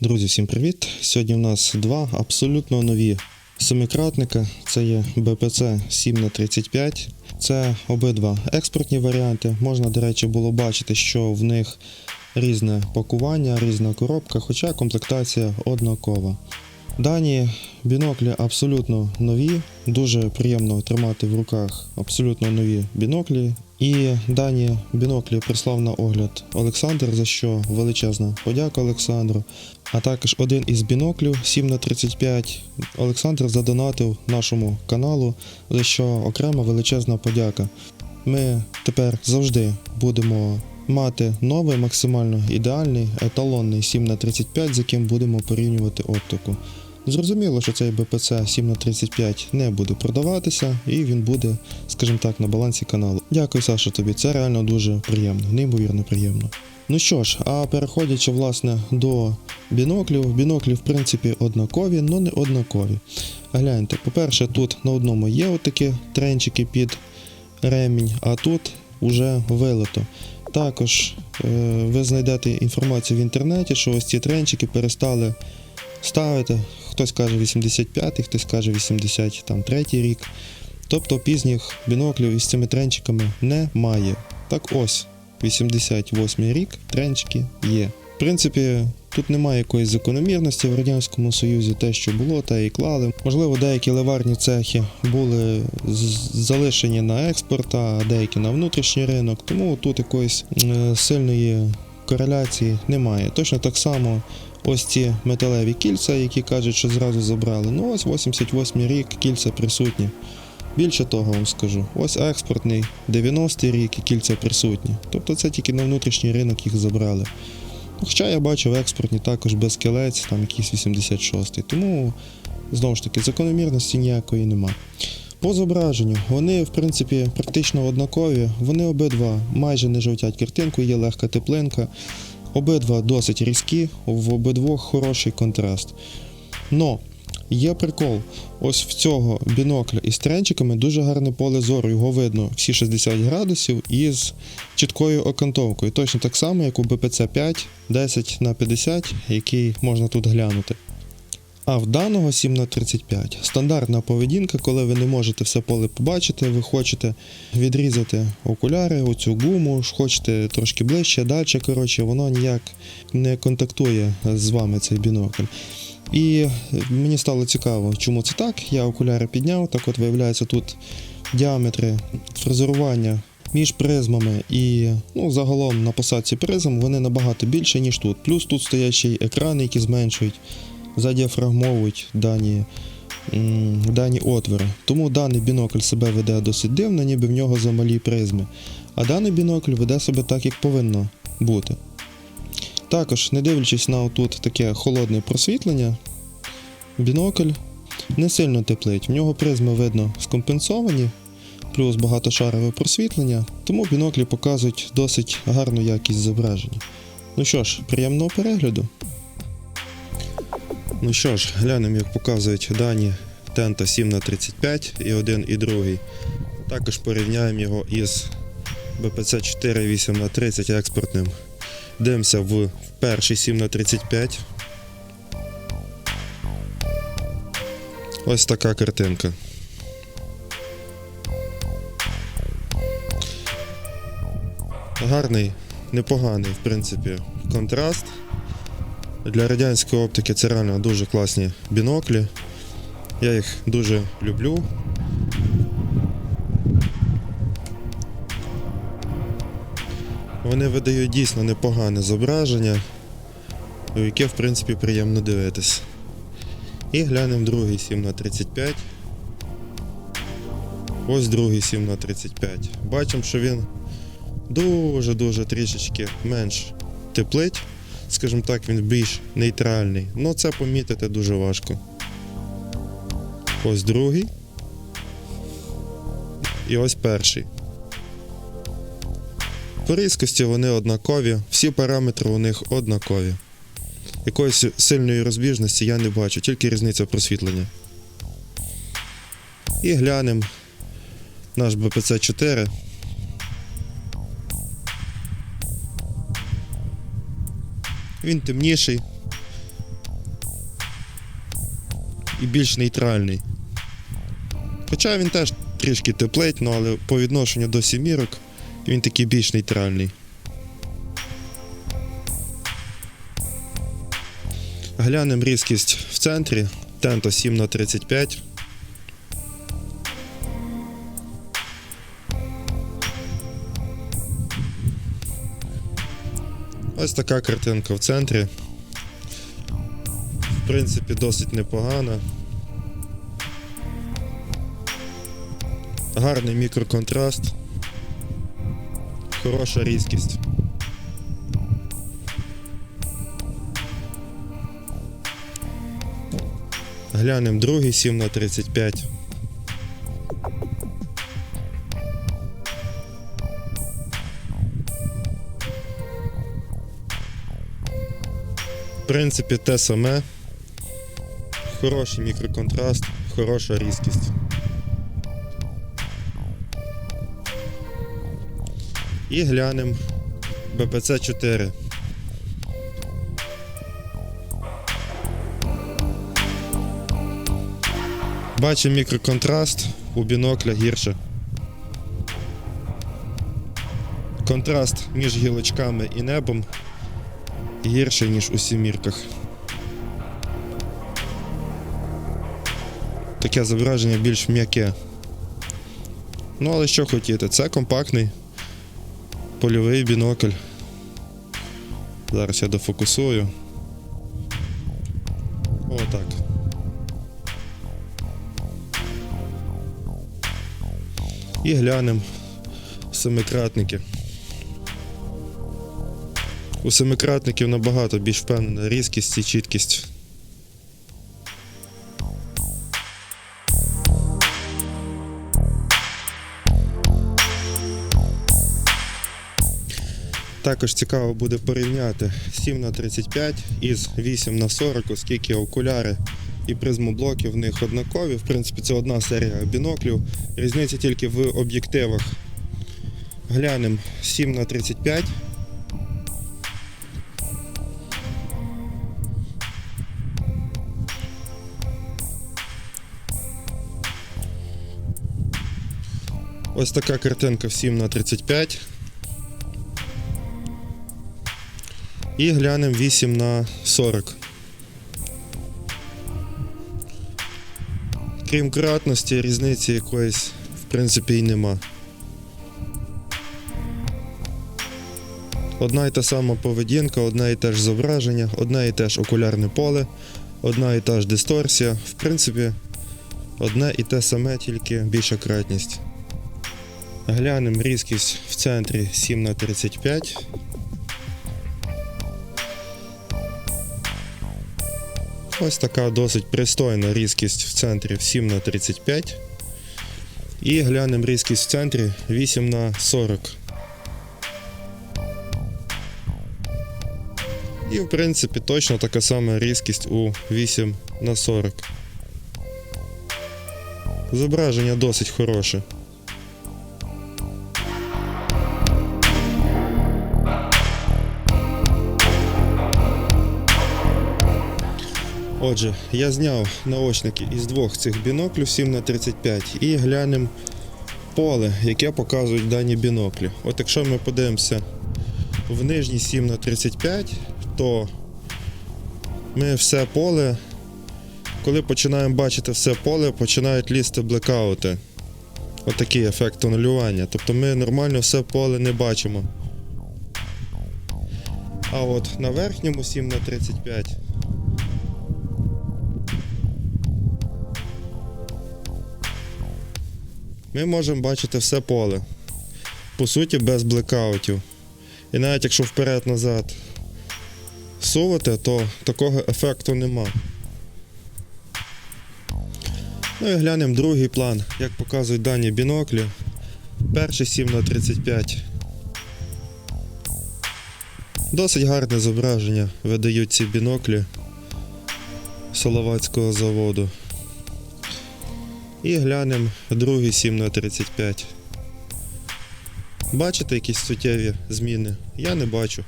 Друзі, всім привіт! Сьогодні у нас два абсолютно нові семикратника. Це є BPC 7х35. Це обидва експортні варіанти. Можна, до речі, було бачити, що в них різне пакування, різна коробка, хоча комплектація однакова. Дані біноклі абсолютно нові, дуже приємно тримати в руках абсолютно нові біноклі. І дані біноклі прислав на огляд Олександр, за що величезна подяка Олександру. А також один із біноклів 7х35 Олександр задонатив нашому каналу, за що окрема величезна подяка. Ми тепер завжди будемо мати новий, максимально ідеальний еталонний 7х35, з яким будемо порівнювати оптику. Зрозуміло, що цей BPC 7х35 не буде продаватися, і він буде, скажімо так, на балансі каналу. Дякую, Саша, тобі. Це реально дуже приємно, неймовірно приємно. Ну що ж, а переходячи власне до біноклів, біноклі в принципі однакові, але не однакові. Гляньте, по-перше, тут на одному є отакі тренчики під ремінь, а тут уже вилито. Також е, ви знайдете інформацію в інтернеті, що ось ці тренчики перестали ставити. Хтось каже 85-й, хтось каже 83-й рік. Тобто пізніх біноклів із цими тренчиками немає. Так ось, 88-й рік, тренчики є. В принципі, тут немає якоїсь закономірності в Радянському Союзі, те, що було, те і клали. Можливо, деякі ливарні цехи були залишені на експорт, а деякі на внутрішній ринок, тому тут якоїсь е, сильної кореляції немає. Точно так само ось ці металеві кільця, які кажуть, що зразу забрали. Ну ось 88 рік, кільця присутні. Більше того вам скажу, ось експортний 90-й рік і кільця присутні. Тобто це тільки на внутрішній ринок їх забрали. Хоча я бачив експортні також без кілець, там якийсь 86-й. Тому знову ж таки закономірності ніякої нема. По зображенню вони, в принципі, практично однакові. Вони обидва майже не жовтять картинку, є легка теплинка. Обидва досить різкі, в обидвох хороший контраст. Но є прикол. Ось в цього бінокля із тренчиками дуже гарне поле зору. Його видно всі 60 градусів із чіткою окантовкою. Точно так само, як у BPC 5 10 на 50, який можна тут глянути. А в даного 7 на 35 стандартна поведінка, коли ви не можете все поле побачити, ви хочете відрізати окуляри, оцю гуму, хочете трошки ближче, далі. Коротше, воно ніяк не контактує з вами цей бінокль. І мені стало цікаво, чому це так. Я окуляри підняв. Так от виявляється, тут діаметри фрезерування між призмами і ну, загалом на посадці призм вони набагато більше, ніж тут. Плюс тут стоять ще й екрани, які зменшують, задіафрагмовують дані, дані отвори. Тому даний бінокль себе веде досить дивно, ніби в нього замалі призми. А даний бінокль веде себе так, як повинно бути. Також, не дивлячись на тут таке холодне просвітлення, бінокль не сильно теплить. В нього призми видно скомпенсовані, плюс багатошарове просвітлення, тому біноклі показують досить гарну якість зображення. Ну що ж, приємного перегляду. Ну що ж, глянемо, як показують дані Тента 7х35 і один і другий. Також порівняємо його із BPC 4 8х30 експортним. Дивимося в перший 7х35. Ось така картинка. Гарний, непоганий, в принципі, контраст. Для радянської оптики це реально дуже класні біноклі. Я їх дуже люблю. Вони видають дійсно непогане зображення, яке в принципі приємно дивитись. І глянемо другий 7 на 35. Ось другий 7 на 35. Бачимо, що він дуже-дуже трішечки менш теплить. Скажімо так, він більш нейтральний. Ну це помітити дуже важко. Ось другий. І ось перший. По різкості вони однакові, всі параметри у них однакові. Якоїсь сильної розбіжності я не бачу, тільки різниця просвітлення. І глянемо наш BPC 4. він темніший і більш нейтральний. Хоча він теж трішки теплеть, теплить, ну, але по відношенню до сімірок він такий більш нейтральний. Глянемо різкість в центрі, тенто 7х35. Ось така картинка в центрі. В принципі, досить непогана. Гарний мікроконтраст. Хороша різкість. Глянемо другий 7 на 35. В принципі, те саме. Хороший мікроконтраст, хороша різкість. І глянемо БПЦ 4. Бачимо мікроконтраст у бінокля гірше. Контраст між гілочками і небом гірший, ніж у сімірках. Таке зображення більш м'яке. Ну, але що хотіти, це компактний польовий бінокль. Зараз я дофокусую. Отак. І глянемо семикратники. У семикратників набагато більш впевнена різкість і чіткість. Також цікаво буде порівняти 7 на 35 із 8 на 40, оскільки окуляри і призмоблоки в них однакові. В принципі, це одна серія біноклів. Різниця тільки в об'єктивах. Глянемо 7 Ось така картинка в 7 на 35. І глянемо 8 на 40. Крім кратності, різниці якоїсь, в принципі, і нема. Одна і та сама поведінка, одне і те ж зображення, одне і те ж окулярне поле, одна і та ж дисторсія. В принципі, одне і те саме, тільки більша кратність. Глянемо різкість в центрі 7 на 35. Ось така досить пристойна різкість в центрі 7 на 35. І глянемо різкість в центрі 8 на 40. І в принципі точно така сама різкість у 8 на 40. Зображення досить хороше. Отже, я зняв наочники із двох цих біноклів 7 на 35 і глянемо поле, яке показують дані біноклі. От якщо ми подивимося в нижній 7 на 35, то ми все поле, коли починаємо бачити все поле, починають лізти блекаути. Отакий ефект анулювання. Тобто ми нормально все поле не бачимо. А от на верхньому 7 на 35 ми можемо бачити все поле. По суті, без блекаутів. І навіть якщо вперед-назад сувати, то такого ефекту нема. Ну і глянемо другий план, як показують дані біноклі. Перший 7 на 35. Досить гарне зображення видають ці біноклі Соловацького заводу. І глянемо другий 7 на 35. Бачите якісь суттєві зміни? Я не бачу.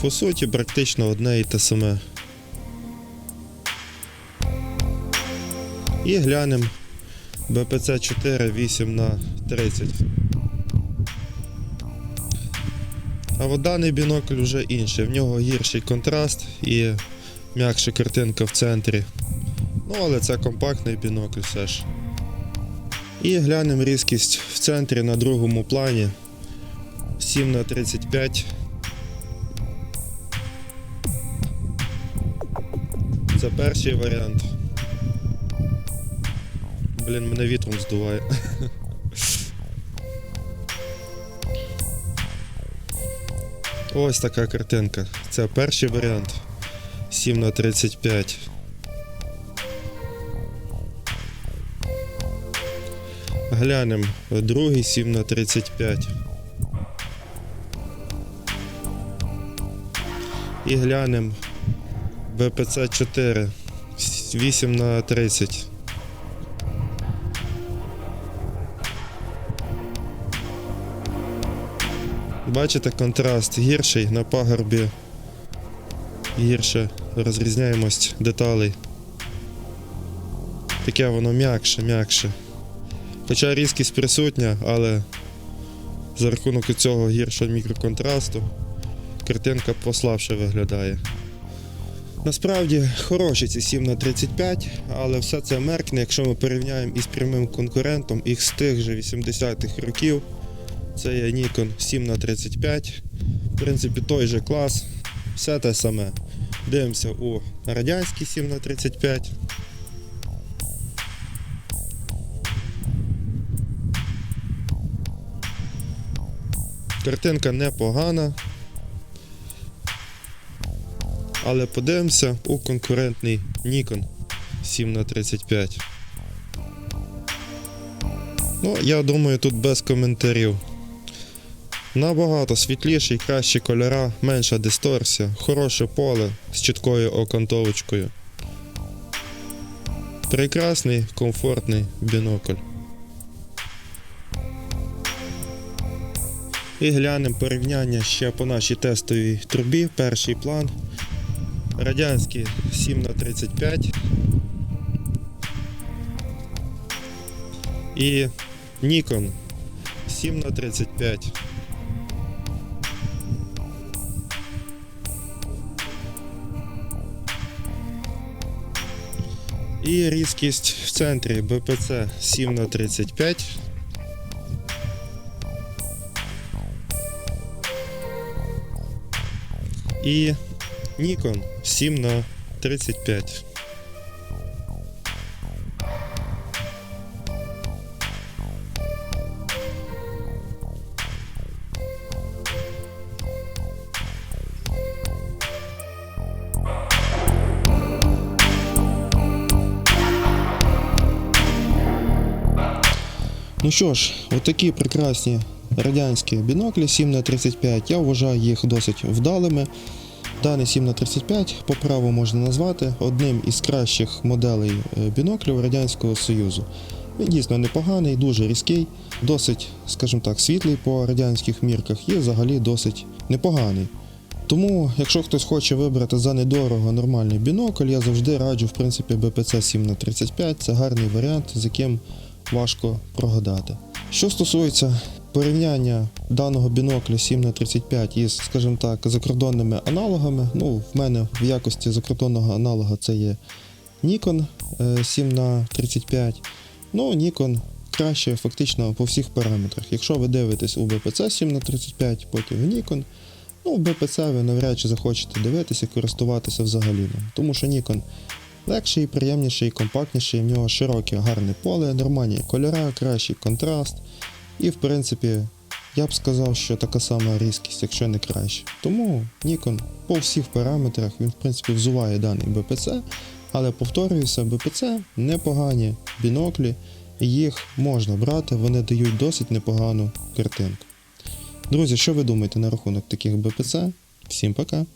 По суті, практично одне і те саме. І глянемо БПЦ 4 8 на 30. А от даний бінокль вже інший. В нього гірший контраст і м'якша картинка в центрі. Ну, але це компактний бінокль все ж. І глянемо різкість в центрі на другому плані. 7 на 35. Це перший варіант. Блін, мене вітром здуває. Ось така картинка. Це перший варіант. 7 Глянемо. Другий 7 на 35. І глянемо БПЦ 4 8 на 30. Бачите, контраст гірший на пагорбі. Гірше розрізняємость деталей. Таке воно м'якше, м'якше. Хоча різкість присутня, але за рахунок цього гіршого мікроконтрасту картинка послабше виглядає. Насправді хороші ці 7 на 35, але все це меркне, якщо ми порівняємо із прямим конкурентом їх з тих же 80-х років. Це є Nikon 7 на 35. В принципі, той же клас, все те саме. Дивимося у радянський 7 на 35. Картинка непогана. Але подивимося у конкурентний Nikon 7 на 35. Ну, я думаю, тут без коментарів. Набагато світліший, кращі кольора, менша дисторсія, хороше поле з чіткою окантовочкою. Прекрасний, комфортний бінокль. І глянемо порівняння ще по нашій тестовій трубі. Перший план. Радянський 7 на 35 і Nikon 7 на 35 І різкість в центрі БПЦ 7 і Nikon 7 на 35. Ну що ж, отакі прекрасні радянські біноклі 7 на 35 Я вважаю їх досить вдалими. Даний 7 на 35 по праву можна назвати одним із кращих моделей е, біноклів Радянського Союзу. Він дійсно непоганий, дуже різкий, досить, скажімо так, світлий по радянських мірках і взагалі досить непоганий. Тому, якщо хтось хоче вибрати за недорого нормальний бінокль, я завжди раджу в принципі БПЦ 7 на 35 це гарний варіант, з яким важко прогадати. Що стосується порівняння даного бінокля 7 на 35 із, скажімо так, закордонними аналогами, ну, в мене в якості закордонного аналога це є Nikon е, 7 на 35 Ну, Nikon краще фактично по всіх параметрах. Якщо ви дивитесь у БПЦ 7 на 35 потім в Nikon, ну, в БПЦ ви навряд чи захочете дивитися і користуватися взагалі. Тому що Nikon легший, приємніший, компактніший, в нього широке гарне поле, нормальні кольори, кращий контраст. І, в принципі, я б сказав, що така сама різкість, якщо не краще. Тому Nikon по всіх параметрах він, в принципі, взуває даний БПЦ, але повторююся, БПЦ непогані біноклі, їх можна брати, вони дають досить непогану картинку. Друзі, що ви думаєте на рахунок таких БПЦ? Всім пока!